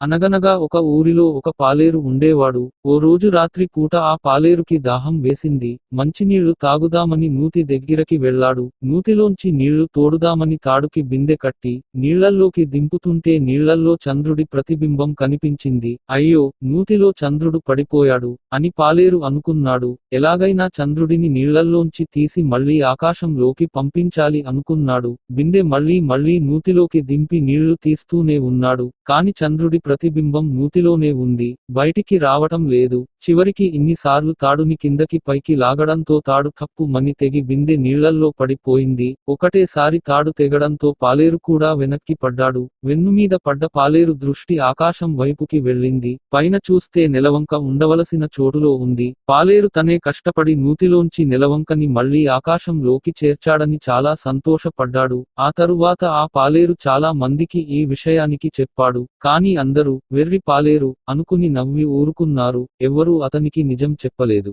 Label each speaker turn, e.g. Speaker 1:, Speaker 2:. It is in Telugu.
Speaker 1: అనగనగా ఒక ఊరిలో ఒక పాలేరు ఉండేవాడు. ఓ రోజు రాత్రి పూట ఆ పాలేరుకి దాహం వేసింది. మంచినీళ్ళు తాగుదామని నూతి దగ్గరకి వెళ్ళాడు. నూతిలోంచి నీళ్ళు తోడుదామని తాడుకి బిందె కట్టి నీళ్ళల్లోకి దింపుతుంటే నీళ్ళల్లో చంద్రుడి ప్రతిబింబం కనిపించింది. అయ్యో నూతిలో చంద్రుడు పడిపోయాడు అని పాలేరు అనుకున్నాడు. ఎలాగైనా చంద్రుడిని నీళ్ళల్లోంచి తీసి మళ్ళీ ఆకాశంలోకి పంపించాలి అనుకున్నాడు. బిందె మళ్ళీ మళ్ళీ నూతిలోకి దింపి నీళ్ళు తీస్తూనే ఉన్నాడు. కాని చంద్రుడి ప్రతిబింబం నూతిలోనే ఉంది. బయటికి రావటం లేదు. చివరికి ఇన్నిసార్లు తాడుని కిందకి పైకి లాగడంతో తాడు కప్పు మని తెగి బిందె నీళ్ళల్లో పడిపోయింది. ఒకటేసారి తాడు తెగడంతో పాలేరు కూడా వెనక్కి పడ్డాడు. వెన్నుమీద పడ్డ పాలేరు దృష్టి ఆకాశం వైపుకి వెళ్ళింది. పైన చూస్తే నెలవంక ఉండవలసిన చోటులో ఉంది. పాలేరు తనే కష్టపడి నూతిలోంచి నెలవంకని మళ్ళీ ఆకాశంలోకి చేర్చాడని చాలా సంతోషపడ్డాడు. ఆ తరువాత ఆ పాలేరు చాలా మందికి ఈ విషయానికి చెప్పాడు. కాని అందరూ వెర్రి పాలేరు అనుకుని నవ్వి ఊరుకున్నారు ఎవ్వరూ అతనికి నిజం చెప్పలేదు.